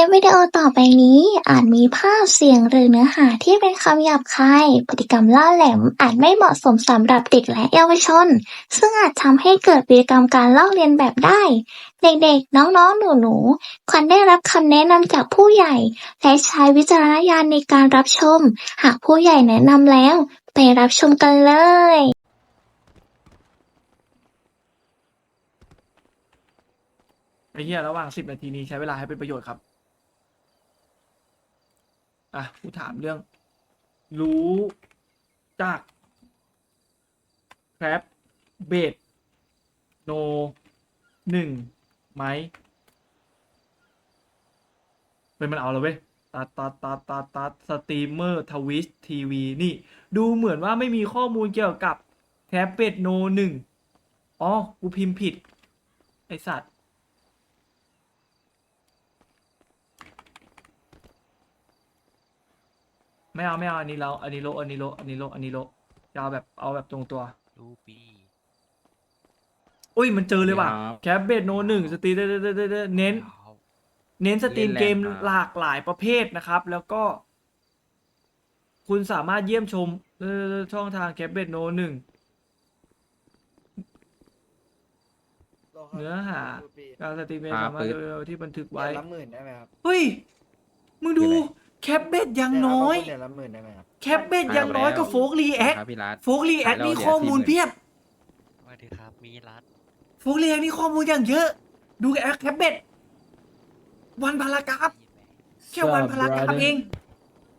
ลิปวิดีโอต่อไปนี้ อาจมีภาพเสียงหรือเนื้อหาที่เป็นคำหยาบคาย พฤติกรรมล่าแหลมอาจไม่เหมาะสมสำหรับเด็กและเยาวชน ซึ่งอาจทำให้เกิดพฤติกรรมการลอกเลียนแบบได้ เด็กๆ น้องๆ หนูๆ ควรได้รับคำแนะนำจากผู้ใหญ่ และใช้วิจารณญาณในการรับชม หากผู้ใหญ่แนะนำแล้ว ไปรับชมกันเลยไอ้เหี้ยระหว่างสิบนาทีนี้ใช้เวลาให้เป็นประโยชน์ครับ อะกูถามเรื่อง รู้จักแครบเบดโนหนึ่งไหมเป็นมันเอาแล้วเว้ยตัดตัดตัดตัดตัดสตรีมเมอร์ทวิชทีวีนี่ ดูเหมือนว่าไม่มีข้อมูลเกี่ยวกับแท็บเบ็ดโนหนึ่งอ๋อ กูพิมพ์ผิด ไอสัตว์ ไม่เอาไม่เอาอันนี้เราอันนี้โลอันนี้โลอันนี้โลอันนี้โลจะเอาแบบเอาแบบตรงตัว รูปีอุ้ยมันเจอเลยว่ะครับแคปเบดโนหนึ่งสตรีเน้นเน้นสตรีมเล่นแรงเกมครับ หลากหลายประเภทนะครับ แล้วก็ คุณสามารถเยี่ยมชมเอ่อช่องทางแคปเบดโนหนึ่ง เนื้อหา การสตรีมเกมอ่าสามารถปึ๊บดูที่บันทึกไว้ ไว้ละหมื่นได้ไหมครับ เฮ้ย มึงดู คืออะไร แคปเบดยังน้อย เดือนละหมื่นได้ไหมครับ แคปเบดยังน้อยก็โฟกรีแอคครับพี่รัฐโฟกรีแอคแล้วนี่เดี๋ยวข้อมูล40,000เพียบสวัสดีครับมีรัฐโฟกรีแอคนี่ข้อมูลอย่างเยอะ ดูแอคแคปเบดวันพารากราฟแค่วันพารากราฟเอง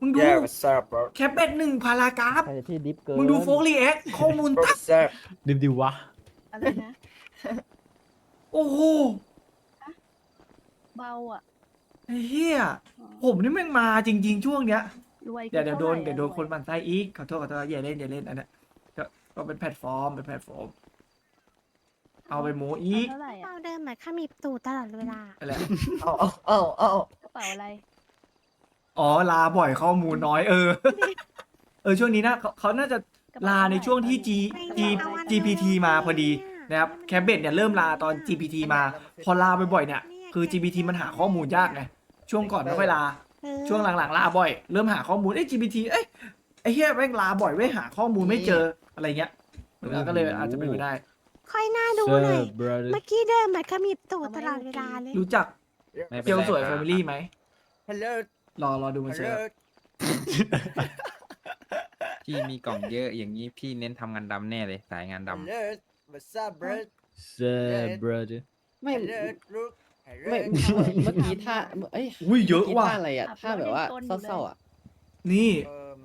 มึงดูแย่กับแซ่บ bro แคปเบดหนึ่งพารากราฟใครจะที่ดิฟเกินมึงดูโฟกรีแอคข้อมูล bro ตับแซ่บดิฟดิวะ อะไรนะ โอ้โหเบาอะ ไอ้เหี้ย ผมนี่แม่งมาจริง ๆ ช่วงเนี้ยรวยเดี๋ยวเดี๋ยวโดนท่าไหร่เดี๋ยวโดนอะคนบันไซอีกขอโทษขอโทษอย่าเล่นอย่าเล่นอันเนี้ยก็ก็เป็นแพลตฟอร์มเป็นแพลตฟอร์ม เอาไปโมอีกเท่าไหร่เปาอะเดินเหมือนข้ามีตูดตลอดเวลา อะไรเอาเอาเอาเอากระเป๋าอะไร อ๋อลาบ่อยข้อมูลน้อยเออ เออช่วงนี้นะเขาเขาน่าจะกระเป๋ลาในช่วงที่ G ไม่ G เอาอันนั้น GPT มาพอดีนะครับแคปเบตเนี่ยเริ่มลาตอน GPT มา พอลาบ่อยๆเนี่ยคือ GPT มันหาข้อมูลยากไง ช่วงก่อนไม่ค่อยลาเออช่วงหลังๆลาบ่อย เริ่มหาข้อมูลเอ้ย GPT เอ้ยไอ้เหี้ยแม่งลาบ่อยไม่หาข้อมูลไม่เจออะไรเงี้ยแล้วก็เลยอาจจะเป็นไปได้ ค่อยหน้าดูเซอหน่อยร์บราเดอเมื่อกี้เดินเหมือนข้ามีตูดตลอดเวลาเลย รู้จักไม่เป็นเกียวไรสวยคแฟรับมิลี่ไหม ฮัลโหลรอรอดูมันฮัลเชิโหลญพี่มีกล่องเยอะอย่างนี้พี่เน้นทำงานดำแน่เลยสายงานฮัลดำโหล what's up bro เซอร์บราเดอไม่ ฮัลโหลลูกฮัลโหล ไม่เมื่อกี้ท่าเอ้ยอุ้ยเยอะมื่กี้ว่ะท่าอะไรอะท่าแบบว่าเศร้าๆอะ นี่เอิ่ม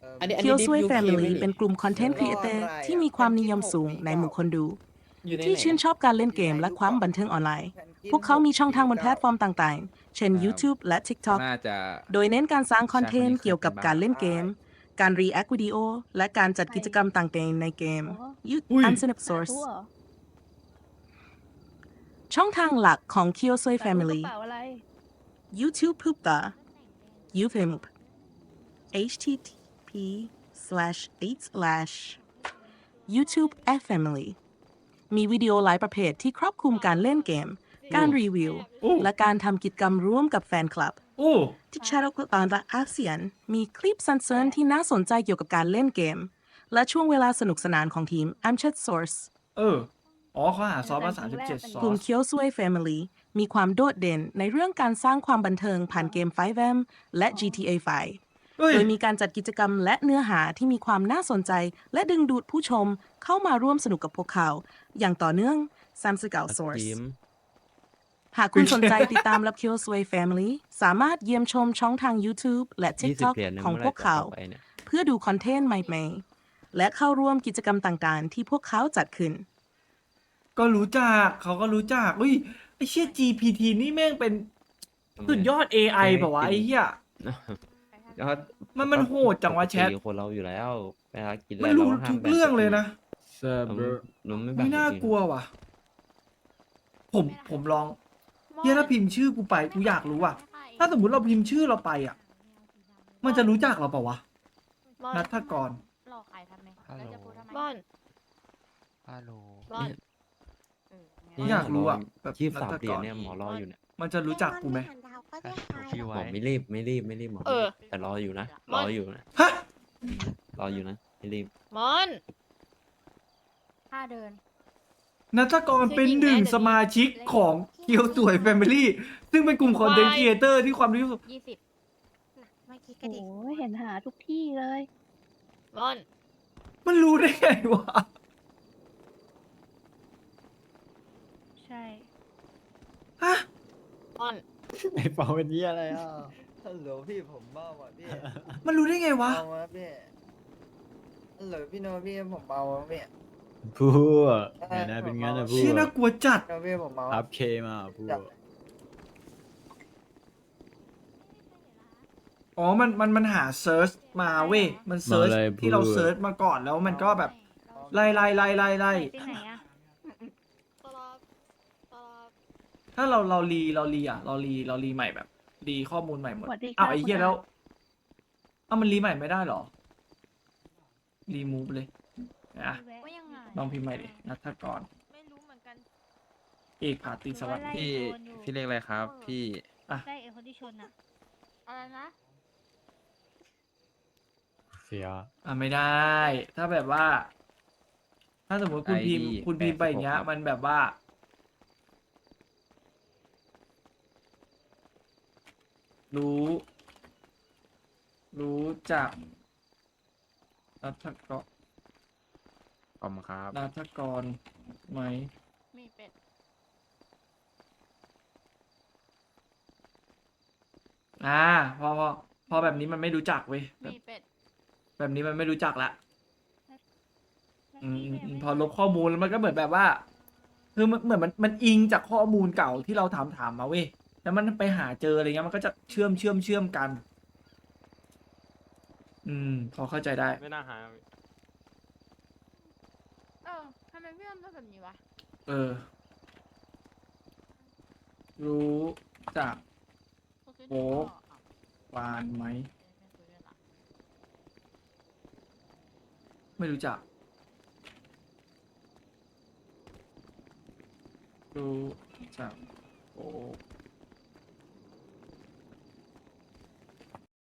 เอิ่มอันนี้อันเคีนี้ยวดิฟซวยยูแฟเคมิไหมลี่นี่เป็นกลุ่มคอนเทนต์ครีเอเตอร์ที่มีความนิยมสูงในหมู่คนดู อยู่ในที่ไหนชื่นชอบการเล่นเกมและความบันเทิงออนไลน์ พวกเขามีช่องทางบนแพลตฟอร์มต่างๆ เช่น YouTube และ TikTok น่าจะ โดยเน้นการสร้างคอนเทนต์ใช่คนนี้เกี่ยวกับการเล่นเกม การรีแอควิดีโอ และการจัดกิจกรรมต่างๆในเกมอ๋อยูอุ้ยอันสนับสสานุนธุเหรอ ช่องทางหลักของ k y o s o y สาธุ Family กระเป๋าอะไร YouTube p u p t a YouTube http slash 8 slash YouTube F Family มีวิดีโอหลายประเภทที่ครอบคลุมการเล่นเกม การรีวิว โอ้ และการทำกิจกรรมร่วมกับแฟนคลับ โอ้ ที่ชาร์ลตอนและอาเซียน มีคลิปสันเสริญที่น่าสนใจเกี่ยวกับการเล่นเกม และช่วงเวลาสนุกสนานของทีม a m c h a t Source เออ อ๋อเขาหาซอสมาสามสิบเจ็ดซอกลุ่มสเคียวซวย Family มีความโดดเด่นในเรื่องการสร้างความบันเทิงผ่านเกม 5M และ GTA 5 เฮ้ย โดยมีการจัดกิจกรรมและเนื้อหาที่มีความน่าสนใจ และดึงดูดผู้ชมเข้ามาร่วมสนุกกับพวกเขา อย่างต่อเนื่อง39 Source หากคุณสนใจติดตามรับ Kill Sway Family สามารถเยี่ยมชมช่องทาง YouTube และ TikTok ของพวกเขาเพื่อดูคอนเทนต์ใหม่ๆ และเข้าร่วมกิจกรรมต่างๆ ที่พวกเขาจัดขึ้น ก็รู้จักเขาก็รู้จักอุ้ยไอ้เชี่ย GPT นี่แม่งเป็นสุดยอด AI แบบว่าวะไอ้เหี้ยยอดมันมันโหดจังวะแชทปกติคนเราอยู่แล้วเวลากินอะไรมันรู้เราห้าทุกแบ่เรื่องเลยนะเซอร์ผมบราผมไม่แบ่งไม่น่าจริงๆกลัวว่ะ ผมผมลองเฮียถ้าพิมพ์ชื่อกูไปกูอยากรู้ว่ะ ถ้าสมมุติเราพิมพ์ชื่อเราไปอะ มันจะรู้จักเราเปล่าวะนัทกรหลอกขายทำไมฮัลโหลแล้วจะพูดทำไมบอนฮัลโหลบอน นี่อยากรู้อะแบบยี่สิบนัสามทเหรีกยญรเนี่ยหมอรออยู่เนี่ยมันจะรู้จักกูไหมแน่นอนดาวก็เรียกไปพี่หมไว้ อไม่รีบไม่รีบไม่รีบหมอเออ แต่รออยู่นะมรออนอยู่นะฮะรออยู่นะไม่รีบมอนท่าเดิน นัทกรเป็นหนึ่งสมาชิกของเกียวสวยแฟมิลี่ซึ่งเป็นกลุ่มคอนเทนต์ครีเอเตอร์ที่ความรู้สึกยี่สิบน่ะเมื่อกี้กระดิกเห็นหาทุกที่เลย มอน มันรู้ได้ไงวะ ช่ฮะมอนไอ้เปาเป็นเยี่ยอะไรอะ ฮัลโหลพี่ผมเมาอะพี่มันรู้ได้ไงวะ เมาอะพี่ฮัลโหลพี่โนพี่ผมเมาอะพี่ พูดไงนะเป็นงั้นนะพูเชี่ยดน่ากลัวจัด โนพี่ผมเมาอัพเคมาพูดจับอ๋อ มัน มัน มันหาเซิร์ชมาเว้ย มันเซิร์ชมาเลยที่เราพูดเซิร์ชมาก่อนแล้วมันก็แบบ ไล่ไล่ไล่ไล่ไล่ที่ไหนอะ ตลอดตลอด ถ้าเราเรารีเรารีอะเรารีเรารีใหม่แบบรีข้อมูลใหม่หมดสวัสดีค่ะอ้าวไอ้เหี้ยคุณอา แล้วอ้าวมันรีใหม่ไม่ได้เหรอรีมูฟเลยนะว่ายังไงลองพิมพ์ใหม่ดินัทกรไม่รู้เหมือนกัน เอกผาติสวัสดิ์พี่พี่เรียกอะไรครับ พี่ได้เอคนที่ชนอะอะไรนะเสีย อะไม่ได้ ถ้าแบบว่า ถ้าสมมติคุณ ID พิมพ์คุณพิมพ์ไปอย่างเงี้ย86มันแบบว่า รู้ รู้จักนัทกรขอบคุณครับนัทกรไหม มีเป็ด อ่าพอพอพอแบบนี้มันไม่รู้จักเว้ยแบบมีเป็ดแบบนี้มันไม่รู้จักละอืมอืมอืมพอลบข้อมูลแล้วมันก็เหมือนแบบว่า คือมันเหมือนมันมันอิงจากข้อมูลเก่าที่เราถามถามมาเว้ย แล้วมันไปหาเจออะไรเงี้ยมันก็จะเชื่อมเชื่อมเชื่อมกัน อืม พอเข้าใจได้ ไม่น่าหาเออทำไมพี่อ้อมทำแบบนี้วะเออ รู้จักโอ้วานไหมไม่รู้จัก รู้จักโอ้